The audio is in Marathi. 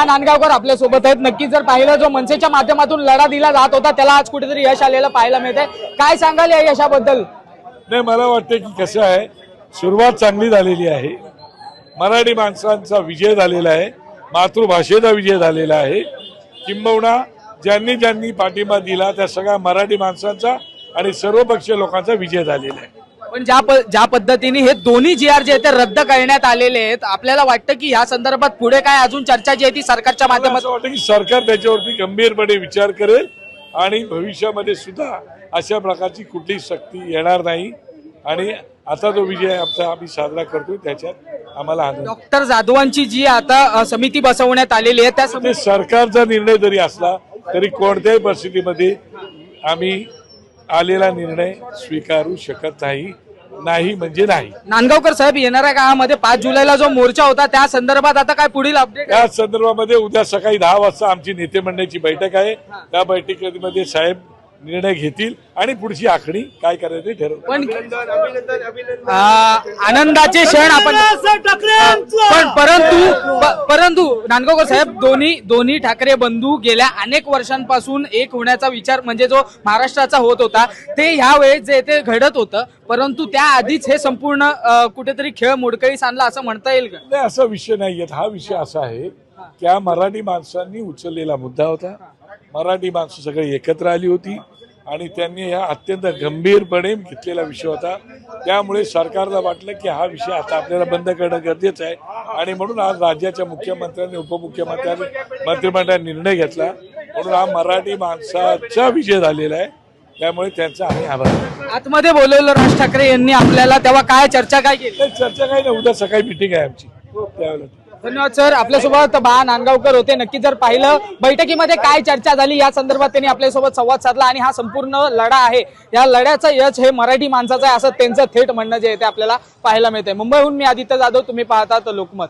बा नांदगावकर आपल्यासोबत आहेत. नक्की जर पाहिलं जो मनसेच्या माध्यमातून लढा दिला जात होता त्याला आज कुठेतरी यश आलेलं पाहायला मिळतंय. काय सांगाल या यशाबद्दल? नाही मला वाटतं की कसं आहे सुरुवात चांगली झालेली आहे. मराठी माणसांचा विजय झालेला आहे. मातृभाषेचा विजय झालेला आहे. किंबहुना ज्यांनी ज्यांनी पाठिंबा दिला त्या सगळ्या मराठी माणसांचा आणि सर्वपक्षीय लोकांचा विजय झालेला आहे. पण ज्या प- ज्या पद्धतीने हे दोन्ही जी आर जे आहेत ते रद्द करण्यात आलेले आहेत आपल्याला वाटतं की या संदर्भात पुढे काय अजून चर्चा जी आहे ती सरकारच्या माध्यमातून वाटतं की सरकार त्याच्यावरती गंभीरपणे विचार करेल आणि भविष्यामध्ये सुद्धा अशा प्रकारची कुठली सक्ती येणार नाही आणि आता जो विजय आमचा आम्ही साजरा करतोय त्याच्यात आम्हाला आनंद आहे. डॉक्टर जाधवांची जी आता अ, समिती बसवण्यात आलेली आहे त्या ते सरकारचा निर्णय जरी असला तरी कोणत्याही परिस्थितीमध्ये आम्ही आलेला निर्णय स्वीकारू शकत नाही. नाही म्हणजे नाही. नांदगावकर साहेब येणाऱ्या काळामध्ये पाच जुलैला जो मोर्चा होता त्या संदर्भात आता काय पुढील अपडेट त्या संदर्भामध्ये उद्या सकाळी दहा वाजता आमची नेते मंडळाची बैठक आहे. त्या बैठकीमध्ये साहेब निर्णय घेतील आणि पुढची आखणी काय करायचं ते ठरवतील. पण आ, आनंदाचे क्षण आपण पण परंतु परंतु नांदगावकर साहेब दोन्ही दोन्ही ठाकरे बंधू गेल्या अनेक वर्षांपासून एक होण्याचा विचार म्हणजे जो महाराष्ट्राचा होत होता ते ह्या वेळेस जे ते घडत होतं परंतु त्या आधीच हे संपूर्ण कुठेतरी खेळ मोडकळीस आणला असं म्हणता येईल का? नाही असा विषय नाही हा विषय असा आहे की हा मराठी माणसांनी उचललेला मुद्दा होता. मराठी माणसं सगळी एकत्र आली होती आणि त्यांनी हा अत्यंत गंभीरपणे घेतलेला विषय होता. त्यामुळे सरकारला वाटलं की हा विषय आता आपल्याला बंद करणं गरजेचं आहे. आणि म्हणून आज राज्याच्या मुख्यमंत्र्यांनी उपमुख्यमंत्र्यांनी मंत्रिमंडळाने निर्णय घेतला. म्हणून हा मराठी माणसाचा विजय झालेला आहे. त्यामुळे त्यांचा आम्ही आभार. आतमध्ये बोलवलं राज ठाकरे यांनी आपल्याला तेव्हा काय चर्चा काय केली? चर्चा काही नाही. उद्या सकाळी मिटिंग आहे आमची. त्यावेळेला. धन्यवाद सर. आपल्यासोबत बा नांदगावकर होते. नक्की जर पाहिलं बैठकीमध्ये काय चर्चा झाली या संदर्भात त्यांनी आपल्यासोबत संवाद साधला आणि हा संपूर्ण लढा आहे. या लढ्याचं यश हे मराठी माणसाचं आहे असं त्यांचं थेट म्हणणं जे आहे ते आपल्याला पाहायला मिळतंय. मुंबईहून मी आदित्य जाधव तुम्ही पाहतात लोकमत.